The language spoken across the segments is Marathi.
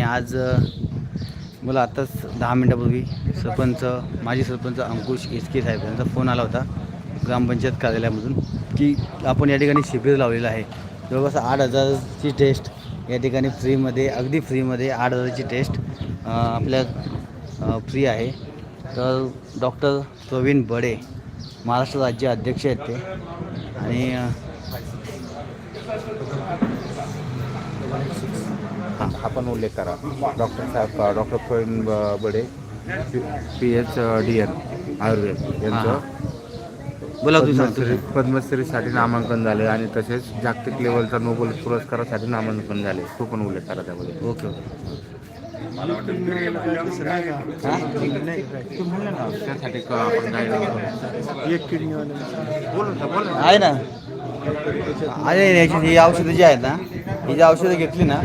आणि आज मला आत्ताच दहा मिनटापूर्वी सरपंच माजी सरपंच अंकुश एसके साहेब यांचा फोन आला होता ग्रामपंचायत कार्यालयामधून की आपण या ठिकाणी शिबिर लावलेलं आहे. जवळपास आठ हजारची टेस्ट या ठिकाणी फ्रीमध्ये अगदी फ्रीमध्ये आठ हजाराची टेस्ट आपल्या फ्री आहे. तर डॉक्टर प्रवीण बडे महाराष्ट्र राज्य अध्यक्ष आहेत ते. आणि अ, आपण उल्लेख करा. डॉक्टर साहेब डॉक्टर प्रवीण ब- Bade P H D in Ayurveda यांचं बोला तुम्ही पद्मश्री सांगतो पद्मश्रीसाठी नामांकन झाले आणि तसेच जागतिक लेवलचा नोबेल पुरस्कारासाठी नामांकन झाले. तो पण उल्लेख करा त्यामध्ये ओके ओके. आहे. ना अरे याची ही औषधं जी आहेत ना ही जी औषधं घेतली ना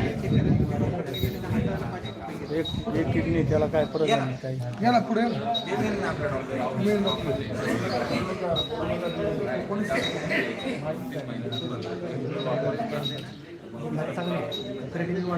एक एक किडनी त्याला काय फरक नाही काही? याला पुढे चांगले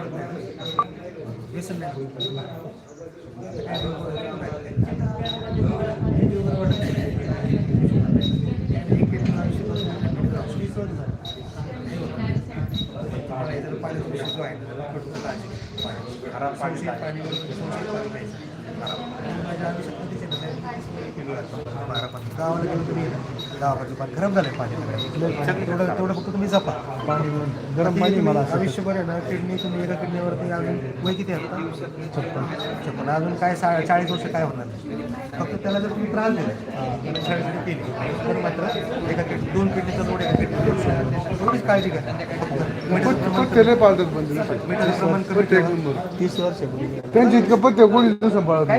गावाला गेलो तुम्ही गावाकडचं पाणी गरम झालं पाणी तेवढं तेवढं फक्त तुम्ही जपा पाणी गरम पाणी मला आयुष्यभर आहे ना किडनी तुम्ही एका किडनीवरती अजून वय किती आहे छप्पन छप्पन. अजून काय सा चाळीस वर्ष काय होणार नाही. फक्त त्याला जर तुम्ही त्रास दिला शाळेसाठी केली तर मात्र एका किडनी दोन किडनीचा लोड एका किडनी थोडीच काळजी घ्या. फक्त पत्ते पाळतात पण त्यांचे इतकं पत्ते कोणी सांभाळत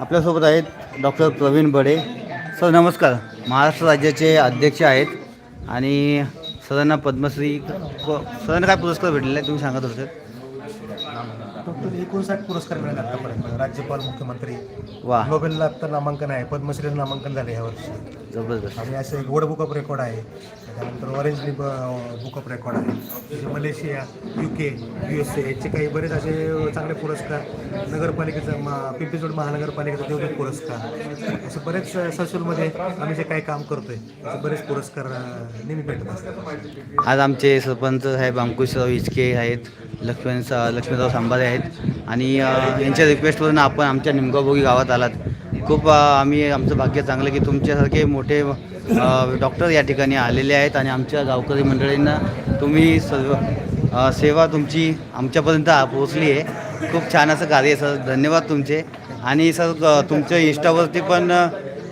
आपल्यासोबत आहेत डॉक्टर प्रवीण बडे. सर नमस्कार. महाराष्ट्र राज्याचे अध्यक्ष आहेत आणि सरांना पद्मश्री सरांना काय पुरस्कार भेटलेला आहे तुम्ही सांगत होते. टोटल एकोणसाठ पुरस्कार मिळाले आतापर्यंत. राज्यपाल मुख्यमंत्री. वा. नोबेलला आता नामांकन आहे. पद्मश्री नामांकन झाले या वर्षी. जबरदस्त. आणि असं एक वर्ल्ड बुक ऑफ रेकॉर्ड आहे. त्यानंतर ऑरेंज बुक ऑफ रेकॉर्ड आहे. म्हणजे Malaysia U K U S A याचे काही बरेच असे चांगले पुरस्कार नगरपालिकेचा मा पिंपरीचोड महानगरपालिकेचा देवदूत पुरस्कार असे बरेच ससूलमध्ये आम्ही जे काही काम करतोय असे बरेच पुरस्कार अं, नेहमी भेटत असतात. आज आमचे सरपंच साहेब अंकुशराव इचके आहेत. लक्ष्मण सा लक्ष्मणराव सांबारे आहेत. आणि यांच्या रिक्वेस्टवरून आपण आमच्या निमगावभोगी गावात आलात. खूप आम्ही आमचं भाग्य चांगलं की तुमच्यासारखे मोठे डॉक्टर या ठिकाणी आलेले आहेत आणि आमच्या गावकरी मंडळींना तुम्ही सर्व सेवा तुमची आमच्यापर्यंत पोहोचली आहे. खूप छान असं कार्य आहे सर. धन्यवाद तुमचे. आणि सर तुमच्या इंस्टावरती पण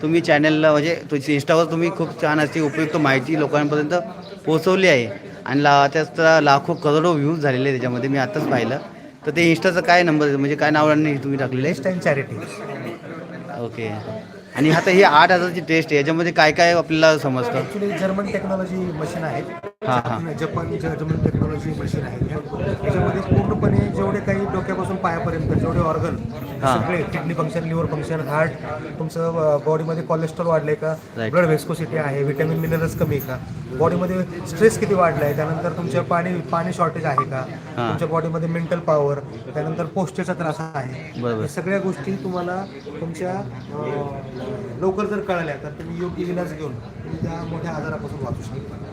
तुम्ही चॅनलला म्हणजे तुमची इंस्टावर तुम्ही खूप छान अशी उपयुक्त माहिती लोकांपर्यंत पोहोचवली आहे. आणि ला त्याचा लाखो करोडो व्ह्यूज झालेले आहे त्याच्यामध्ये मी आत्ताच पाहिलं. तर ते इंस्टाचं काय नंबर म्हणजे काय नावाने तुम्ही टाकलेलं अँड चॅरिटी आहे ओके आणि आता ही आठ हजारची टेस्ट आहे. याच्यामध्ये काय काय आपल्याला समजतं? ॲक्च्युली जर्मन टेक्नॉलॉजी मशीन आहेत. जपान जर्मन टेक्नॉलॉजी मशीन आहे त्याच्यामध्ये पूर्णपणे जेवढे काही डोक्यापासून पायापर्यंत जेवढे ऑर्गन. सगळे kidney function liver function heart तुमचं बॉडीमध्ये कोलेस्ट्रॉल वाढलंय का. ब्लड व्हेस्कोसिटी आहे विटॅमिन मिनरल्स कमी आहे का? बॉडीमध्ये स्ट्रेस किती वाढलाय? त्यानंतर तुमच्या पाणी पाणी शॉर्टेज आहे का. तुमच्या बॉडीमध्ये मेंटल पॉवर त्यानंतर पोस्टेचा त्रास आहे. सगळ्या गोष्टी तुम्हाला तुमच्या लवकर जर कळाल्या तर तुम्ही योग्य इलाज घेऊन तुम्ही त्या मोठ्या आजारापासून वाचू शकता.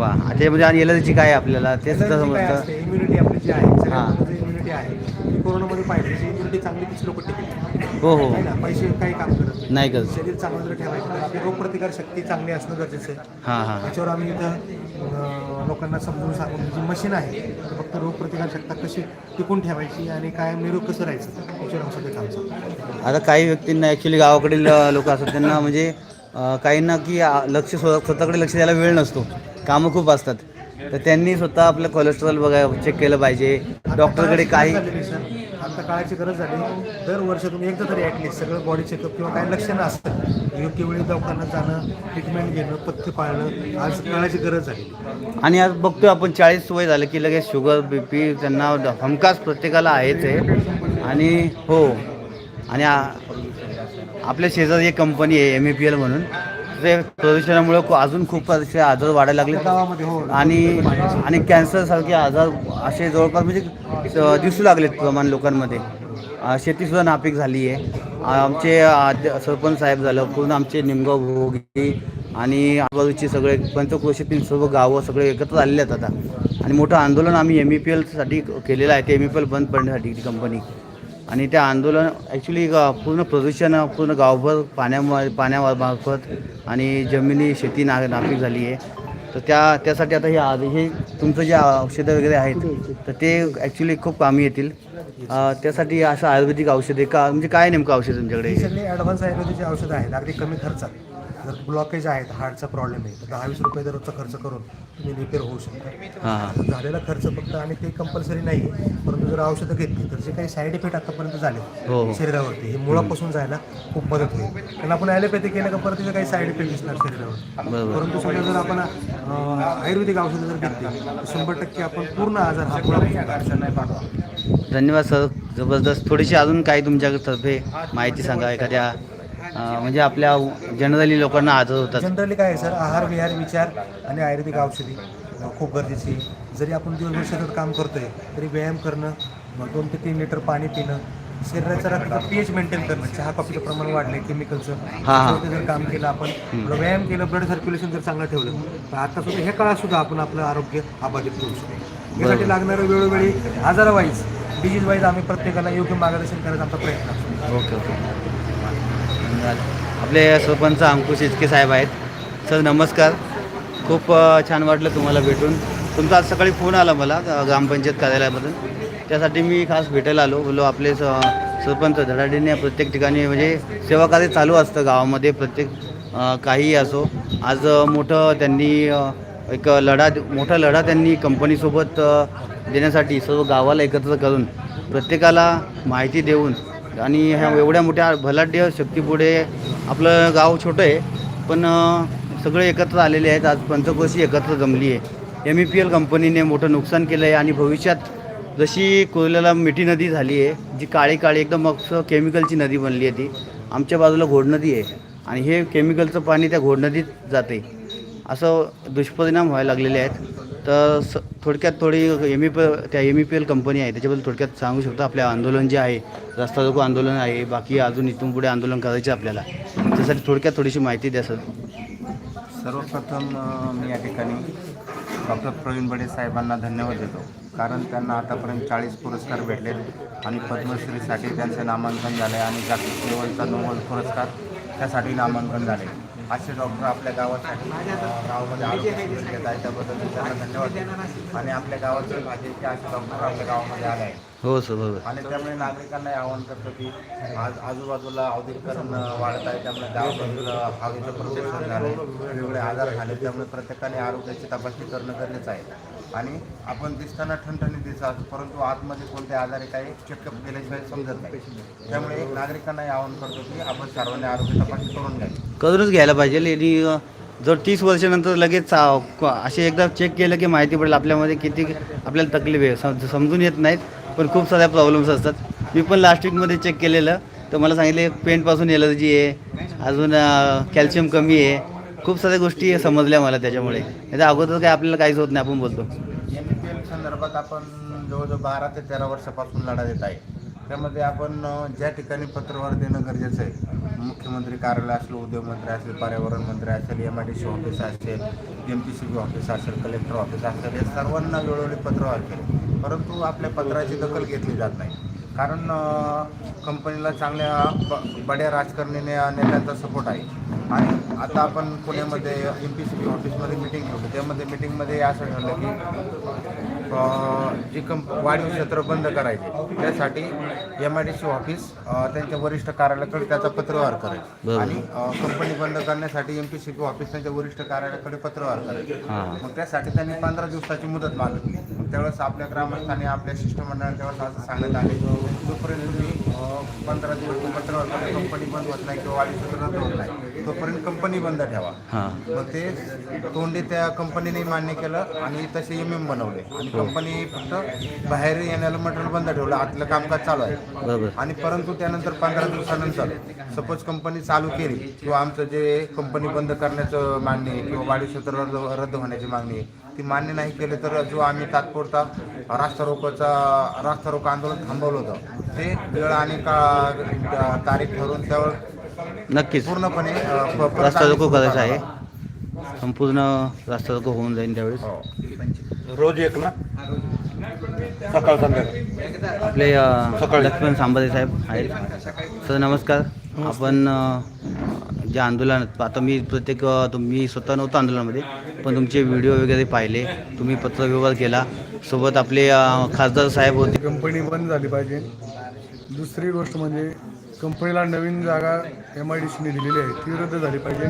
वा. आता यामध्ये आणि एलर्जी काय आपल्याला? ते सुद्धा समजतं. इम्युनिटी आपली जी आहे सगळ्या हां. इम्युनिटी आहे. ती कोरोनामध्ये पाहिजे. इम्युनिटी चांगली तीच लोक टिकली. हो हो. नाही ना? पैसे काही काम करत नाही. नाही करत. शरीर चांगलं जर ठेवायचं तर आपली रोगप्रतिकार शक्ती चांगली असणं गरजेचं आहे. हां हां. त्याच्यावर आम्ही इथं अं, लोकांना समजून सांगून जी मशीन आहे ती फक्त रोगप्रतिकार शक्ती कशी टिकून ठेवायची आणि कायम निरोग कसं राहायचं याच्यावर आमचं ते काम चालतं आता काही व्यक्तींना ॲक्च्युली गावाकडील लोक असतात त्यांना म्हणजे अ, काहींना की आ, लक्ष स्व स्वतःकडे लक्ष द्यायला वेळ नसतो. कामं खूप असतात. तर त्यांनी स्वतः आपलं कोलेस्ट्रॉल बघा चेक केलं पाहिजे. डॉक्टरकडे काही आता काळाची गरज झाली. दर वर्षातून एकदा तरी ॲटलिस्ट सगळं बॉडी चेकअप किंवा काही लक्षणं असतं योग्य वेळी दवाखान्यात जाणं ट्रीटमेंट घेणं पथ्य पाळणं आज काळाची गरज झाली. आणि आज बघतोय आपण चाळीस वय झालं की लगेच शुगर बी पी त्यांना हमखास प्रत्येकाला आहेच आहे. आणि हो आणि आपल्या शेजारी एक कंपनी आहे एम ए पी एल म्हणून. ते प्रदूषणामुळे अजून खूप असे आजार वाढायला लागले. गावामध्ये आणि आणि कॅन्सरसारखे आजार असे जवळपास म्हणजे दिसू लागलेत प्रमाण लोकांमध्ये. शेतीसुद्धा नापीक झाली आहे. आमचे सरपंच साहेब झालं पूर्ण आमचे निमगाव भोगी आणि आजूबाजूची सगळे पंचक्रोशीतील सर्व गावं सगळे एकत्र आलेले आहेत आता. आणि मोठं आंदोलन आम्ही एम ई पी एलसाठी केलेलं आहे. ते एम ई पी एल बंद पडण्यासाठी ती कंपनी आणि त्या आंदोलन ॲक्च्युली पूर्ण प्रदूषण पूर्ण गावभर पाण्यामुळे पाण्यामार्फत आणि जमिनी शेती ना नापीक झाली आहे. तर त्या त्यासाठी आता हे आज हे तुमचं जे औषधं वगैरे आहेत तर ते ॲक्च्युली खूप कामी येतील. त्यासाठी असं आयुर्वेदिक औषधे का म्हणजे काय नेमकं औषध तुमच्याकडे? ॲडव्हान्स आयुर्वेदिकची औषधं आहेत अगदी कमी खर्चात. जर ब्लॉकेज आहेत हार्टचा प्रॉब्लेम आहे. तर दहा वीस रुपये दररोजचा खर्च करून तुम्ही रिपेअर होऊ शकता. झालेला खर्च फक्त आणि ते कंपल्सरी नाही आहे परंतु जर औषधं घेतली तर जे काही साईड इफेक्ट आतापर्यंत झाले हो हो. शरीरावरती हे मुळापासून जायला खूप मदत होईल. कारण आपण ॲलोपॅथी केलं का परत काही साईड इफेक्ट दिसणार शरीरावर परंतु समजा जर आपण आयुर्वेदिक औषधं जर घेतली तर शंभर टक्के आपण पूर्ण आजार हा मुळापासून काढू. धन्यवाद सर. जबरदस्त. थोडीशी अजून काही तुमच्यातर्फे माहिती सांगा एखाद्या म्हणजे आपल्या जनरली लोकांना आजार होतात. जनरली काय आहे सर आहार विहार विचार आणि आयुर्वेदिक औषधी खूप गरजेची. जरी आपण दिवसभर शेतात काम करतोय तरी व्यायाम करणं मग दोन ते तीन लिटर पाणी पिणं शरीराचं रक्ताचं पी एच मेंटेन करणं चहा कॉफीचं प्रमाण वाढलं केमिकलचं जर काम केलं आपण व्यायाम केलं ब्लड सर्क्युलेशन जर चांगलं ठेवलं तर आता सुद्धा ह्या काळात सुद्धा आपण आपलं आरोग्य अबाधित करू शकतो. यासाठी लागणारं वेळोवेळी आजारावाईज डिजीज वाईज आम्ही प्रत्येकाला योग्य मार्गदर्शन करायचा आमचा प्रयत्न. असतो ओके ओके. धन्यवाद. आपले सरपंच अंकुश इचके साहेब आहेत. सर नमस्कार. खूप छान वाटलं तुम्हाला भेटून. तुमचा आज सकाळी फोन आला मला ग्रामपंचायत कार्यालयामधून त्यासाठी मी खास भेटायला आलो. बोलो आपले स सरपंच धडाडीने प्रत्येक ठिकाणी म्हणजे सेवाकार्य चालू असतं गावामध्ये. प्रत्येक काहीही असो. आज मोठं त्यांनी एक लढा मोठा लढा त्यांनी कंपनीसोबत देण्यासाठी सर्व गावाला एकत्र करून प्रत्येकाला माहिती देऊन आणि ह्या एवढ्या मोठ्या भलाढ्य शक्तीपुढे आपलं गाव छोटं आहे पण सगळे एकत्र आलेले आहेत. आज पंचकोशी एकत्र जमली आहे. एम ई पी एल कंपनीने मोठं नुकसान केलं आहे आणि भविष्यात जशी कोयल्याला मिठी नदी झाली आहे जी काळी काळी एकदम मग केमिकलची नदी बनली आहे ती आमच्या बाजूला घोडनदी आहे. आणि हे केमिकलचं पाणी त्या घोडनदीत जाते असं दुष्परिणाम व्हायला लागलेले आहेत. तर स थोडक्यात थोडी एम ई पी त्या M E P L company आहे त्याच्याबद्दल थोडक्यात सांगू शकतो. आपल्या आंदोलन जे आहे रस्ता रोको आंदोलन आहे बाकी अजून इथून पुढे आंदोलन करायचे आपल्याला. त्यासाठी थोडक्यात थोडीशी माहिती द्या सर. सर्वप्रथम मी या ठिकाणी डॉक्टर प्रवीण बडे साहेबांना धन्यवाद देतो. कारण त्यांना आतापर्यंत चाळीस पुरस्कार भेटले आणि पद्मश्रीसाठी त्यांचे नामांकन झाले आणि जागतिक लेवलचा नोबल पुरस्कार त्यासाठी नामांकन झाले. असे डॉक्टर आपल्या गावासाठी गावामध्ये आरोग्य शिबिर घेत आहे त्याबद्दल त्यांना धन्यवाद. आणि आपल्या गावाचे भाजी की असे डॉक्टर आपल्या गावामध्ये आले आहेत. हो सर बरोबर आणि त्यामुळे नागरिकांना आवाहन करतो की आज आजूबाजूला औद्योगिकरण वाढत आहे त्यामुळे गावाबाजूला हवेचं प्रदूषण झालं आहे वेगवेगळे आजार झाले त्यामुळे प्रत्येकाने आरोग्याची तपासणी करणं गरजेचं आहे. आणि आपण दिसताना ठणठणीत दिसत परंतु आतमध्ये कोणते आजार आहे काही चेकअप केल्याशिवाय समजत नाही. त्यामुळे नागरिकांना आवाहन करतो की आपण सर्वांनी आरोग्य तपासणी करून घ्यावी करूनच घ्यायला पाहिजे. आणि जर तीस वर्षानंतर लगेच असे एकदा चेक केलं की माहिती पडेल आपल्यामध्ये किती आपल्याला तकलीफ आहे. समजून येत नाहीत पण खूप साऱ्या प्रॉब्लेम्स असतात. मी पण लास्ट वीकमध्ये चेक केलेलं. तर मला सांगितले पेनपासून एलर्जी आहे. अजून कॅल्शियम कमी आहे. खूप साऱ्या गोष्टी समजल्या मला त्याच्यामुळे. याच्या अगोदर काय आपल्याला काहीच होत नाही आपण बोलतो. एम पी एल संदर्भात आपण जवळजवळ बारा ते तेरा वर्षापासून लढा देत आहे. त्यामध्ये आपण ज्या ठिकाणी पत्रव्यवहार देणं गरजेचं आहे मुख्यमंत्री कार्यालय असेल उद्योगमंत्री असेल पर्यावरण मंत्री असेल M I D C office असेल M P C B office असेल कलेक्टर ऑफिस असेल या सर्वांना वेळोवेळी पत्रव्यवहार केले. परंतु आपल्या पत्राची दखल घेतली जात नाही. कारण कंपनीला चांगल्या ब- बड्या राजकारणी ने- नेत्यांचा सपोर्ट आहे. आणि आता आपण पुण्यामध्ये एम पी सी बी ऑफिसमध्ये मिटिंग ठेवली. त्यामध्ये मिटिंगमध्ये असं ठरलं की जी कंप वाढीव क्षेत्र बंद करायचे. त्यासाठी M I D C office त्यांच्या वरिष्ठ कार्यालयाकडे त्याचा पत्रव्यवहार करेल. आणि कंपनी बंद करण्यासाठी M P C B office त्यांच्या वरिष्ठ कार्यालयाकडे पत्रव्यवहार करेल. मग त्यासाठी त्यांनी पंधरा दिवसाची मुदत मागितली. मग त्यावेळेस आपल्या ग्रामस्थांनी आपल्या शिष्टमंडळाने त्यावेळेस असं सांगण्यात आले. जोपर्यंत तुम्ही पंधरा दिवस पत्रावर कंपनी बंद होत नाही किंवा वाढीव सूत्र रद्द होत नाही. तोपर्यंत कंपनी बंद ठेवा. हां. मग ते तोंडी त्या कंपनीने मान्य केलं आणि तसे एम एम बनवले. आणि कंपनी फक्त बाहेर येण्याला मटेरियल बंद ठेवलं. आतलं कामकाज चालू आहे. आणि परंतु त्यानंतर पंधरा दिवसानंतर सपोज कंपनी चालू केली किंवा आमचं जे कंपनी बंद करण्याचं मागणी आहे किंवा वाढीव सूत्र रद्द रद्द होण्याची मागणी आहे ती मान्य नाही केले तर जो आम्ही तात्पुरता रास्ता रोकोचा रास्ता रोको आंदोलन थांबवलं होतं. ते वेळ आणि का तारीख ठरवून त्यावर नक्कीच. पूर्णपणे रास्ता रोको करायचा आहे. संपूर्ण रास्ता रोको होऊन जाईल त्यावेळेस. हो. रोज एक ना? सकाळ संध्याकाळ. आपले लक्ष्मण सांबारे साहेब आहेत. सर नमस्कार. आपण जे आंदोलन आता मी प्रत्येक मी स्वतः नव्हतो आंदोलनामध्ये. पण तुमचे व्हिडिओ वगैरे पाहिले तुम्ही पत्रव्यवहार केला. सोबत आपले खासदार साहेब होते. कंपनी बंद झाली पाहिजे. दुसरी गोष्ट म्हणजे कंपनीला नवीन जागा एम आय डी सीने दिलेली आहे. ती रद्द झाली पाहिजे.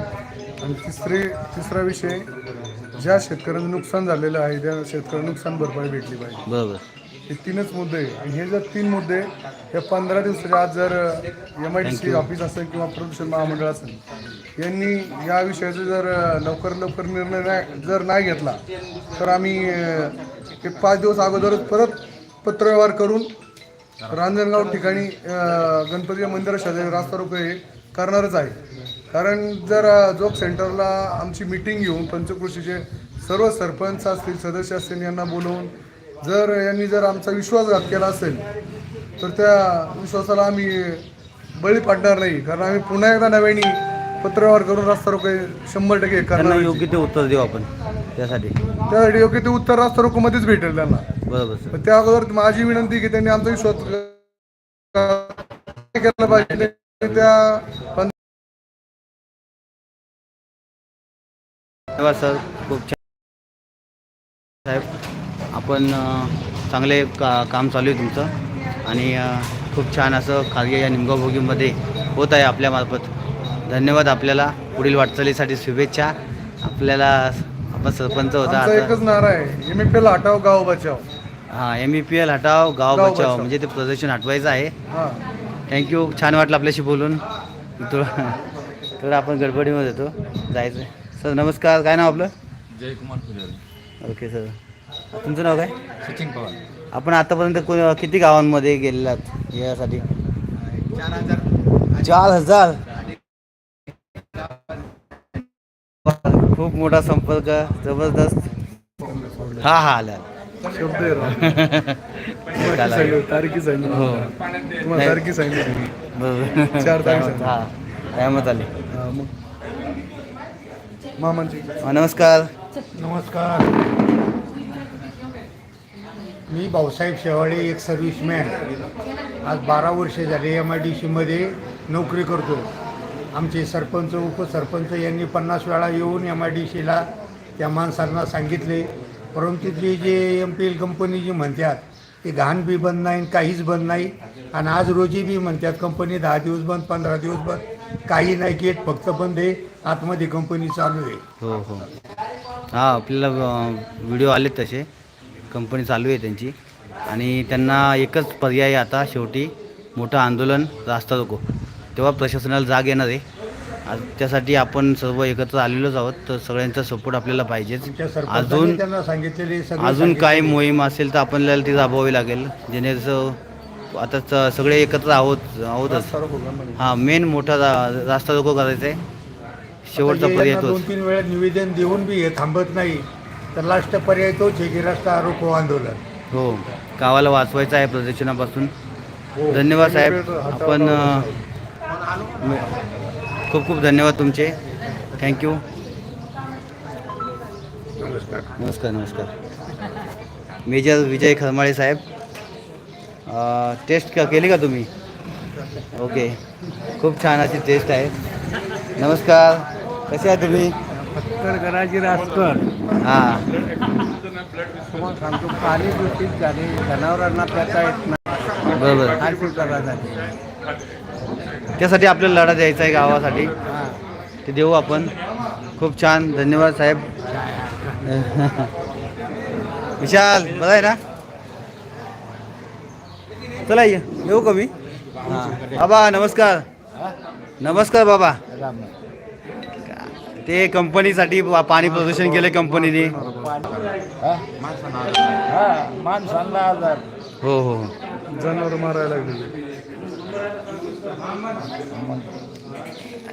आणि तिसरी तिसरा विषय ज्या शेतकऱ्यांचं नुकसान झालेलं आहे त्या शेतकऱ्यांना नुकसान भरपाई भेटली पाहिजे. बरोबर. हे तीनच मुद्दे आहे आणि हे जर तीन मुद्दे या पंधरा दिवसाच्या आत जर M I D C office असेल किंवा प्रदूषण महामंडळ असेल यांनी या विषयाचा जर लवकर लवकर निर्णय नाही जर नाही घेतला तर आम्ही एक पाच दिवस अगोदरच परत पत्रव्यवहार करून रांजणगाव ठिकाणी गणपती मंदिरा शेजारी रास्ता हे करणारच आहे. कारण जर जोग सेंटरला आमची मिटिंग घेऊन पंचकृषीचे सर्व सरपंच असतील सदस्य असतील यांना बोलवून जर यांनी जर आमचा विश्वासघात केला असेल तर त्या विश्वासाला आम्ही बळी पाडणार नाही. कारण आम्ही पुन्हा एकदा नव्याने पत्रव्यवहार करून रास्ता रोको हे शंभर टक्के त्यांना करणार योग्य ते उत्तर देऊ आपण त्यासाठी. त्यासाठी योग्य ते उत्तर रास्ता रोकोमध्येच भेटेल त्यांना. बरोबर सर. पण त्या अगोदर माझी विनंती आहे की त्यांनी आमचा विश्वास केला पाहिजे. त्या पण धन्यवाद सर. खूप छान. साहेब. आपण चांगले का काम चालू आहे तुमचं. आणि खूप छान असं कार्य या निमगाव होत आहे आपल्यामार्फत. धन्यवाद आपल्याला. पुढील वाटचालीसाठी शुभेच्छा. आपल्याला आपण सरपंच होता एकच नारा आहे. एम एफ एल हटाव गाव बचाव हां एम ई पी एल हटाव गाव बचाव. म्हणजे ते प्रदर्शन हटवायचं आहे. हां. थँक्यू छान वाटलं आपल्याशी बोलून. थोडं थोडं आपण गडबडीमध्ये होतो. जायचं. सर नमस्कार. काय नाव आपलं? Jaykumar okay sir. तुमचं नाव काय? सचिन पवार. आपण आतापर्यंत को- किती गावांमध्ये गेलेलात यासाठी? चार हजार. चार हजार? खूप मोठा संपर्क जबरदस्त. हा हा आला. शब्द आहे राव. आला. तारखी सांगितली हो. तुम्हाला तारखी सांगितली. बरोबर. चार तारीख. हा टायमात आले. हां, मग. मामांची. हा, नमस्कार. नमस्कार. मी भाऊसाहेब शेवाळे एक सर्व्हिसमॅन. आज बारा वर्षे झाले एम आय डी सीमध्ये नोकरी करतो. आमचे सरपंच उपसरपंच यांनी पन्नास वेळा येऊन एम आय डी सीला त्या माणसांना सांगितले. परंतु ते जे एम पी एल कंपनी जी म्हणतात ते घाण बी बंद नाही काहीच बंद नाही आणि आज रोजी बी म्हणतात कंपनी दहा दिवस बंद पंधरा दिवस बंद काही नाही गेट फक्त बंद आहे आतमध्ये कंपनी चालू आहे. हो हो. हा आपल्याला व्हिडिओ आले तसे. कंपनी चालू आहे त्यांची. आणि त्यांना एकच पर्याय आता शेवटी मोठं आंदोलन रास्ता रोको. तेव्हा प्रशासनाला जाग येणार आहे. आज त्यासाठी आपण सर्व एकत्र आलेलोच आहोत. तर सगळ्यांचा सपोर्ट आपल्याला पाहिजेच. अजून त्यांना सांगितलेले सगळे अजून सांगितलेले. मोहीम असेल तर आपल्याला ती राबवावी लागेल. जेणेकरून आता सगळे एकत्र आहोत आहोतच. हां मेन मोठा रास्ता रोको करायचा आहे. शेवटचा पर्याय दोन तीन वेळा निवेदन देऊन बी हे थांबत नाही. तर लास्ट पर्याय तोच आहे की रस्ता रोको आंदोलन. हो गावाला वाचवायचं आहे प्रदर्शनापासून धन्यवाद साहेब. आपण अ, खूप खूप धन्यवाद तुमचे. थँक्यू नमस्कार. नमस्कार मेजर विजय खरमाळे साहेब. अ, टेस्ट का केली का तुम्ही? ओके खूप छान अशी टेस्ट आहे. नमस्कार. कसे आहे तुम्ही? करायची राजकर. हां. सांगतो पाणी दूषित झाले जनावरांना प्याता येत नाही बरोबर. त्यासाठी आपल्याला लढा द्यायचा आहे गावासाठी. ते देऊ आपण. खूप छान. धन्यवाद साहेब. विशाल बरं आहे ना? चला ये. येऊ का मी? हां. बाबा नमस्कार. नमस्कार बाबा. ते कंपनीसाठी पाणी प्रदूषण केलं कंपनीने. माणसांना आजार. हो हो. हो. जनावर मारायला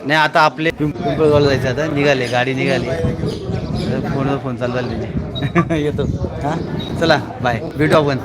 नाही आता आपले पिं- पिंपळगावला जायचं आता निघाले गाडी निघाली. फोनवर फोन चालू झाले येतो. हां? चला बाय. भेटू आपण.